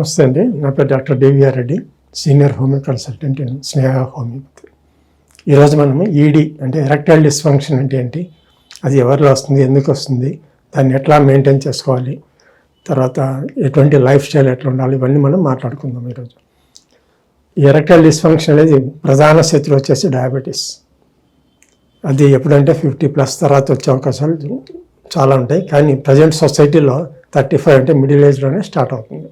నమస్తే అండి. నా పేరు doctor DVR Reddy senior homeo consultant in Sneha homoeopathy. ఈరోజు మనం ఈడీ అంటే ఎరెక్టైల్ డిస్ఫంక్షన్ అంటే ఏంటి? అది ఎవరిలో వస్తుంది ఎందుకు వస్తుంది? దాన్ని ఎట్లా మెయింటైన్ చేసుకోవాలి? తర్వాత ఎటువంటి లైఫ్ స్టైల్ ఎట్లా ఉండాలి? ఇవన్నీ మనం మాట్లాడుకుందాం ఈరోజు ఎరెక్టైల్ డిస్ఫంక్షన్ అనేది ప్రధాన శత్రువు వచ్చేసి డయాబెటీస్. అది ఎప్పుడంటే ఫిఫ్టీ ప్లస్ తర్వాత వచ్చే అవకాశాలు చాలా ఉంటాయి. కానీ ప్రజెంట్ సొసైటీలో థర్టీ ఫైవ్ అంటే మిడిల్ ఏజ్లోనే స్టార్ట్ అవుతుంది.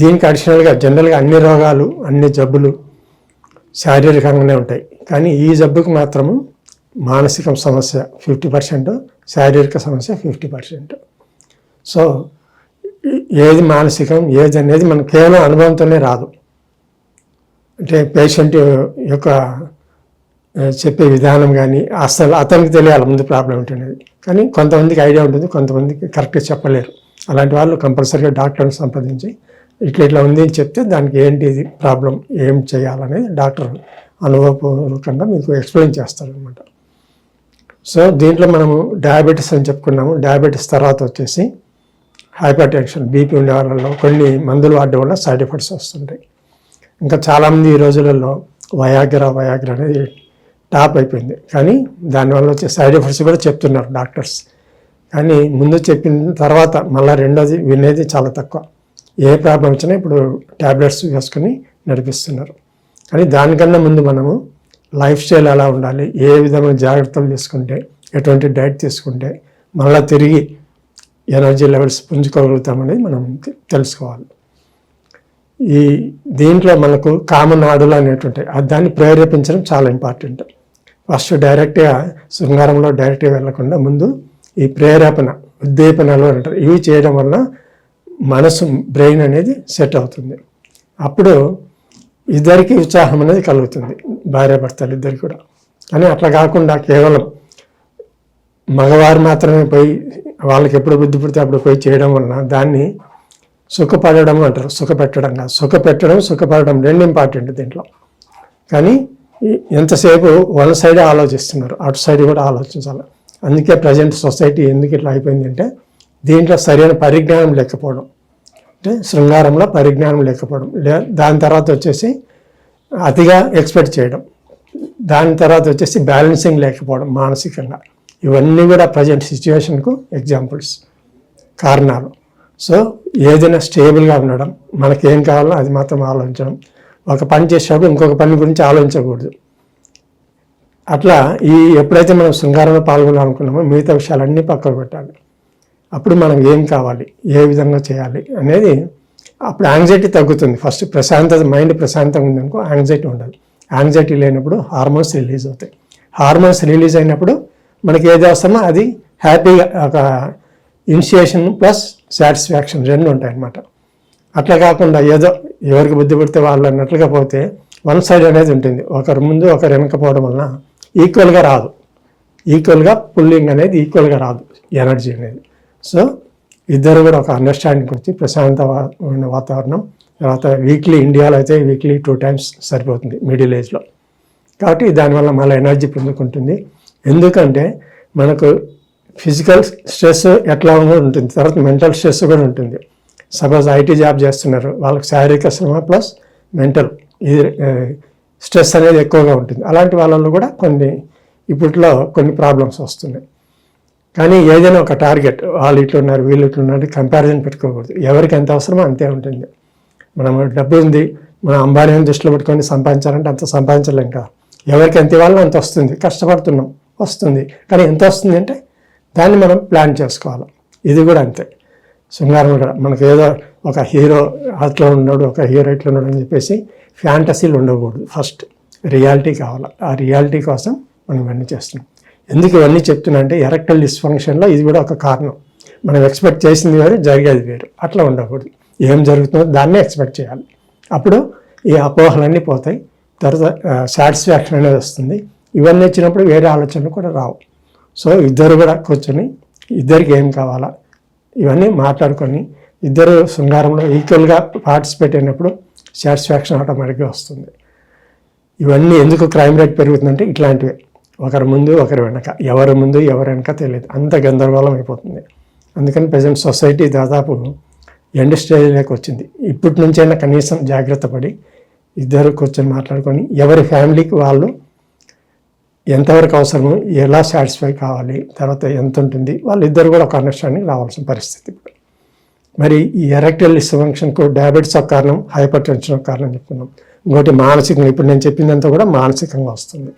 దీనికి అడిషనల్గా జనరల్గా అన్ని రోగాలు అన్ని జబ్బులు శారీరకంగానే ఉంటాయి. కానీ ఈ జబ్బుకి మాత్రము మానసిక సమస్య ఫిఫ్టీ పర్సెంట్ శారీరక సమస్య ఫిఫ్టీ పర్సెంట్ సో ఏది మానసికం ఏది అనేది మనం కేవలం అనుభవంతోనే రాదు. అంటే పేషెంట్ యొక్క చెప్పే విధానం కానీ అసలు అతనికి తెలియాలి ముందు ప్రాబ్లం ఏంటనేది. కానీ కొంతమందికి ఐడియా ఉంటుంది కొంతమందికి కరెక్ట్గా చెప్పలేరు. అలాంటి వాళ్ళు కంపల్సరీగా డాక్టర్ని సంప్రదించి ఇట్లా ఇట్లా ఉంది అని చెప్తే దానికి ఏంటి ఇది ప్రాబ్లం ఏం చేయాలనేది డాక్టర్ అనుభవపూర్వకంగా మీకు ఎక్స్ప్లెయిన్ చేస్తారనమాట సో దీంట్లో మనము డయాబెటీస్ అని చెప్పుకున్నాము. డయాబెటీస్ తర్వాత వచ్చేసి హైపర్ టెన్షన్ బీపీ ఉండే వాళ్ళలో కొన్ని మందులు వాడడం వల్ల సైడ్ ఎఫెక్ట్స్ వస్తుంటాయి. ఇంకా చాలామంది ఈ రోజులలో వయాగ్రా వయాగ్రా అనేది టాప్ అయిపోయింది. కానీ దానివల్ల వచ్చే సైడ్ ఎఫెక్ట్స్ కూడా చెప్తున్నారు డాక్టర్స్. కానీ ముందు చెప్పిన తర్వాత మళ్ళీ రెండోది వినేది చాలా తక్కువ. ఏ ప్రాబ్లం వచ్చినా ఇప్పుడు ట్యాబ్లెట్స్ వేసుకొని నడిపిస్తున్నారు. కానీ దానికన్నా ముందు మనము లైఫ్ స్టైల్ ఎలా ఉండాలి ఏ విధమైన జాగ్రత్తలు తీసుకుంటే ఎటువంటి డైట్ తీసుకుంటే మళ్ళీ తిరిగి ఎనర్జీ లెవెల్స్ పుంజుకోగలుగుతామనేది మనం తెలుసుకోవాలి. ఈ దీంట్లో మనకు కామన్ ఆడులు అనేటుంటాయి దాన్ని ప్రేరేపించడం చాలా ఇంపార్టెంట్. ఫస్ట్ డైరెక్ట్గా శృంగారంలో డైరెక్ట్గా వెళ్ళకుండా ముందు ఈ ప్రేరేపణ ఉద్దీపనలు అంటారు ఇవి చేయడం వల్ల మనసు బ్రెయిన్ అనేది సెట్ అవుతుంది. అప్పుడు ఇద్దరికి ఉత్సాహం అనేది కలుగుతుంది భార్యాభర్తలు ఇద్దరికి కూడా. కానీ అట్లా కాకుండా కేవలం మగవారు మాత్రమే పోయి వాళ్ళకి ఎప్పుడు బుద్ధి పుడితే అప్పుడు పోయి చేయడం వలన దాన్ని సుఖపడడం అంటారు సుఖపెట్టడం కాదు. సుఖపెట్టడం సుఖపడడం రెండు ఇంపార్టెంట్ దీంట్లో. కానీ ఎంతసేపు వన్ సైడ్ ఆలోచిస్తున్నారు అటు సైడ్ కూడా ఆలోచించాలి. అందుకే ప్రజెంట్ సొసైటీ ఎందుకు ఇట్లా అయిపోయింది అంటే దీంట్లో సరైన పరిజ్ఞానం లేకపోవడం. అంటే శృంగారంలో పరిజ్ఞానం లేకపోవడం. లే దాని తర్వాత వచ్చేసి అతిగా ఎక్స్పెక్ట్ చేయడం. దాని తర్వాత వచ్చేసి బ్యాలెన్సింగ్ లేకపోవడం మానసికంగా. ఇవన్నీ కూడా ప్రజెంట్ సిచ్యువేషన్కు ఎగ్జాంపుల్స్ కారణాలు. సో ఏదైనా స్టేబుల్గా ఉండడం మనకేం కావాలో అది మాత్రం ఆలోచించడం. ఒక పని చేసేటప్పుడు ఇంకొక పని గురించి ఆలోచించకూడదు. అట్లా ఈ ఎప్పుడైతే మనం శృంగారంలో పాల్గొనాలనుకున్నామో మిగతా విషయాలన్నీ పక్కకు పెట్టాలి. అప్పుడు మనం ఏం కావాలి? ఏ విధంగా చేయాలి? అనేది అప్పుడు యాంగ్జైటీ తగ్గుతుంది. ఫస్ట్ ప్రశాంతత మైండ్ ప్రశాంతంగా ఉందనుకో యాంగ్జైటీ ఉండాలి. యాంగ్జైటీ లేనప్పుడు హార్మోన్స్ రిలీజ్ అవుతాయి. హార్మోన్స్ రిలీజ్ అయినప్పుడు మనకి ఏది అవసరమో అది హ్యాపీగా ఒక ఇనిషియేషన్ ప్లస్ సాటిస్ఫాక్షన్ రెండు ఉంటాయన్నమాట. అట్లా కాకుండా ఏదో ఎవరికి బుద్ధి పుడితే వాళ్ళు అన్నట్లుగా పోతే వన్ సైడ్ అనేది ఉంటుంది. ఒకరు ముందు ఒకరు వెనకపోవడం వలన ఈక్వల్గా రాదు. ఈక్వల్గా పుల్లింగ్ అనేది ఈక్వల్గా రాదు. ఎనర్జీ అనేది. సో ఇద్దరు కూడా ఒక అండర్స్టాండింగ్ వచ్చి ప్రశాంతమైన వాతావరణం. తర్వాత వీక్లీ ఇండియాలో అయితే వీక్లీ టూ టైమ్స్ సరిపోతుంది మిడిల్ ఏజ్లో కాబట్టి దానివల్ల మళ్ళీ ఎనర్జీ పొందుకుంటుంది. ఎందుకంటే మనకు ఫిజికల్ స్ట్రెస్ ఎట్లా ఉందో ఉంటుంది. తర్వాత మెంటల్ స్ట్రెస్ కూడా ఉంటుంది. సపోజ్ ఐటీ జాబ్ చేస్తున్నారు. వాళ్ళకి శారీరక శ్రమ ప్లస్ మెంటల్ ఇది స్ట్రెస్ అనేది ఎక్కువగా ఉంటుంది. అలాంటి వాళ్ళలో కూడా కొన్ని ఇప్పట్లో కొన్ని ప్రాబ్లమ్స్ వస్తున్నాయి. కానీ ఏదైనా ఒక టార్గెట్ వాళ్ళు ఇట్లున్నారు వీళ్ళు ఇట్లున్నారు కంపారిజన్ పెట్టుకోకూడదు. ఎవరికి ఎంత అవసరమో అంతే ఉంటుంది. మనం డబ్బు ఉంది మనం అంబానీని దృష్టిలో పెట్టుకొని సంపాదించాలంటే అంత సంపాదించలేం కదా. ఎవరికి ఎంత ఇవ్వాలో అంత వస్తుంది. కష్టపడుతున్నాం వస్తుంది. కానీ ఎంత వస్తుంది అంటే దాన్ని మనం ప్లాన్ చేసుకోవాలి. ఇది కూడా అంతే. శృంగారం కూడా మనకు ఏదో ఒక హీరో అట్లా ఉన్నాడు ఒక హీరో ఇట్లా ఉన్నాడు అని చెప్పేసి ఫ్యాంటసీలు ఉండకూడదు. ఫస్ట్ రియాలిటీ కావాలి. ఆ రియాలిటీ కోసం మనం ఇవన్నీ చేస్తున్నాం. ఎందుకు ఇవన్నీ చెప్తున్నా అంటే ఎరెక్టల్ డిస్ఫంక్షన్లో ఇది కూడా ఒక కారణం. మనం ఎక్స్పెక్ట్ చేసింది వేరు జరిగేది వేరు. అట్లా ఉండకూడదు. ఏం జరుగుతుందో దాన్నే ఎక్స్పెక్ట్ చేయాలి. అప్పుడు ఈ అపోహలన్నీ పోతాయి. తర్వాత సాటిస్ఫాక్షన్ అనేది వస్తుంది. ఇవన్నీ వచ్చినప్పుడు వేరే ఆలోచనలు కూడా రావు. సో ఇద్దరు కూడా కూర్చొని ఇద్దరికి ఏం కావాలా? ఇవన్నీ మాట్లాడుకొని ఇద్దరు శృంగారంలో ఈక్వల్గా పార్టిసిపేట్ అయినప్పుడు సాటిస్ఫాక్షన్ ఆటోమేటిక్గా వస్తుంది. ఇవన్నీ ఎందుకు క్రైమ్ రేట్ పెరుగుతుందంటే ఇట్లాంటివే. ఒకరి ముందు ఒకరి వెనక. ఎవరి ముందు ఎవరి వెనక తెలియదు. అంత గందరగోళం అయిపోతుంది. అందుకని ప్రజెంట్ సొసైటీ దాదాపు ఎండ్ స్టేజ్లోకి వచ్చింది. ఇప్పటి నుంచైనా కనీసం జాగ్రత్త పడి ఇద్దరు కూర్చొని మాట్లాడుకొని ఎవరి ఫ్యామిలీకి వాళ్ళు ఎంతవరకు అవసరమో ఎలా సాటిస్ఫై కావాలి తర్వాత ఎంత ఉంటుంది వాళ్ళిద్దరు కూడా ఒక అండర్స్టాండింగ్ రావాల్సిన పరిస్థితి ఇప్పుడు. మరి ఈ ఎరెక్టల్ డిస్ఫంక్షన్కు డయాబెటీస్ ఒక కారణం హైపర్ టెన్షన్ ఒక కారణం చెప్తున్నాం. ఇంకోటి మానసికంగా ఇప్పుడు నేను చెప్పిందంతా కూడా మానసికంగా వస్తుంది.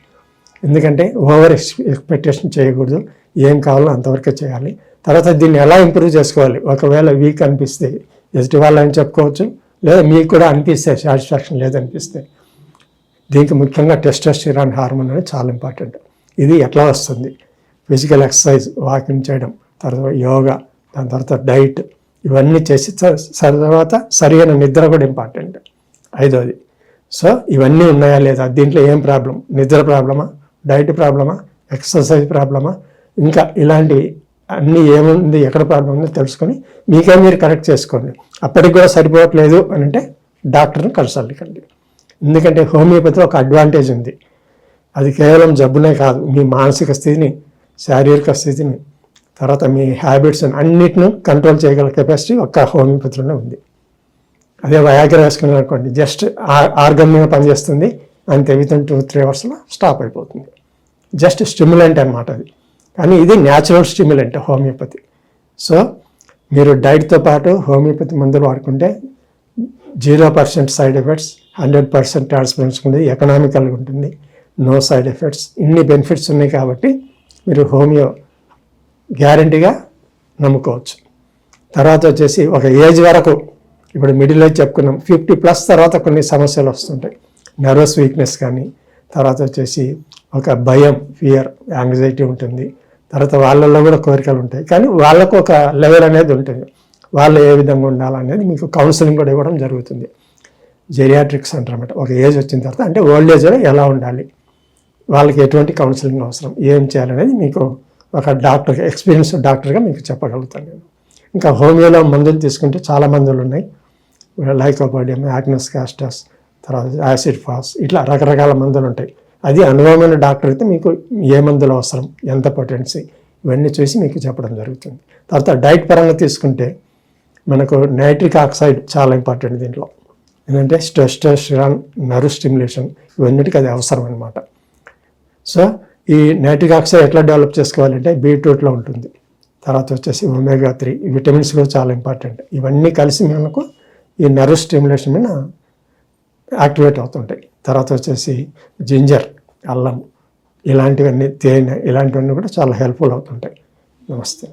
ఎందుకంటే ఓవర్ ఎక్స్పెక్టేషన్ చేయకూడదు ఏం కావాలో అంతవరకే చేయాలి. తర్వాత దీన్ని ఎలా ఇంప్రూవ్ చేసుకోవాలి? ఒకవేళ వీక్ అనిపిస్తే ఎదుటి వాళ్ళని చెప్పుకోవచ్చు లేదా మీకు కూడా అనిపిస్తే సాటిస్ఫాక్షన్ లేదనిపిస్తే. దీనికి ముఖ్యంగా టెస్టోస్టిరాన్ హార్మోన్ అనేది చాలా ఇంపార్టెంట్. ఇది ఎట్లా వస్తుంది? ఫిజికల్ ఎక్సర్సైజ్ వాకింగ్ చేయడం తర్వాత యోగా దాని తర్వాత డైట్ ఇవన్నీ చేసి తర్వాత సరైన నిద్ర కూడా ఇంపార్టెంట్. ఐదోది. సో ఇవన్నీ ఉన్నాయా లేదా? దీంట్లో ఏం ప్రాబ్లం? నిద్ర ప్రాబ్లమా? డైట్ ప్రాబ్లమా ఎక్సర్సైజ్ ప్రాబ్లమా ఇంకా ఇలాంటి అన్నీ ఏముంది ఎక్కడ ప్రాబ్లం ఉందో తెలుసుకొని మీకే మీరు కరెక్ట్ చేసుకోండి. అప్పటికి కూడా సరిపోవట్లేదు అని అంటే డాక్టర్ని కన్సల్ట్ కండి ఎందుకంటే హోమియోపతి ఒక అడ్వాంటేజ్ ఉంది. అది కేవలం జబ్బునే కాదు మీ మానసిక స్థితిని శారీరక స్థితిని తర్వాత మీ హ్యాబిట్స్ అన్నిటిని కంట్రోల్ చేయగల కెపాసిటీ ఒక్క హోమియోపతిలోనే ఉంది. అదే వయాగ్ర వేసుకున్నారు అనుకోండి జస్ట్ ఆర్గన్ మీద పనిచేస్తుంది అంతే విత్ ఇన్ టూ త్రీ అవర్స్లో స్టాప్ అయిపోతుంది. జస్ట్ స్టిమ్యులెంట్ అనమాట అది. కానీ ఇది న్యాచురల్ స్టిమ్యులెంట్ హోమియోపతి. సో మీరు డైట్తో పాటు హోమియోపతి మందులు వాడుకుంటే zero percent side effects hundred percent transparence ఉంటుంది ఎకనామికల్గా ఉంటుంది నో సైడ్ ఎఫెక్ట్స్ ఇన్ని బెనిఫిట్స్ ఉన్నాయి కాబట్టి మీరు హోమియో గ్యారంటీగా నమ్ముకోవచ్చు. తర్వాత వచ్చేసి ఒక ఏజ్ వరకు ఇప్పుడు మిడిల్ ఏజ్ చెప్పుకున్నాం ఫిఫ్టీ ప్లస్ తర్వాత కొన్ని సమస్యలు వస్తుంటాయి. నర్వస్ వీక్నెస్ కానీ తర్వాత వచ్చేసి ఒక భయం ఫియర్ యాంగ్జైటీ ఉంటుంది. తర్వాత వాళ్ళల్లో కూడా కోరికలు ఉంటాయి. కానీ వాళ్ళకు ఒక లెవెల్ అనేది ఉంటుంది. వాళ్ళు ఏ విధంగా ఉండాలనేది మీకు కౌన్సిలింగ్ కూడా ఇవ్వడం జరుగుతుంది. జెరియాట్రిక్స్ అంటారు అనమాట ఒక ఏజ్ వచ్చిన తర్వాత అంటే ఓల్డ్ ఏజ్లో ఎలా ఉండాలి? వాళ్ళకి ఎటువంటి కౌన్సిలింగ్ అవసరం? ఏం చేయాలనేది మీకు ఒక డాక్టర్ ఎక్స్పీరియన్స్ డాక్టర్గా మీకు చెప్పగలుగుతాను నేను. ఇంకా హోమియోలో మందులు తీసుకుంటే చాలా మందులు ఉన్నాయి. లైకోపోడియం యాక్నస్ కాస్టస్ తర్వాత యాసిడ్ ఫాస్ ఇట్లా రకరకాల మందులు ఉంటాయి. అది అనుభవమైన డాక్టర్ అయితే మీకు ఏ మందులు అవసరం ఎంత పొటెన్సీ ఇవన్నీ చూసి మీకు చెప్పడం జరుగుతుంది. తర్వాత డైట్ పరంగా తీసుకుంటే మనకు నైట్రిక్ ఆక్సైడ్ చాలా ఇంపార్టెంట్ దీంట్లో. ఎందుకంటే స్టెస్టోస్టిరాన్ నర్వ్ స్టిమ్యులేషన్ ఇవన్నిటికీ అది అవసరం అనమాట సో ఈ నైట్రిక్ ఆక్సైడ్ ఎట్లా డెవలప్ చేసుకోవాలంటే బీట్రూట్లో ఉంటుంది. తర్వాత వచ్చేసి ఒమేగా త్రీ విటమిన్స్ కూడా చాలా ఇంపార్టెంట్. ఇవన్నీ కలిసి మనకు ఈ నర్వ్ స్టిమ్యులేషన్ మీద యాక్టివేట్ అవుతుంటాయి. తర్వాత వచ్చేసి జింజర్ అల్లం ఇలాంటివన్నీ తేనె ఇలాంటివన్నీ కూడా చాలా హెల్ప్ఫుల్ అవుతుంటాయి. నమస్తే.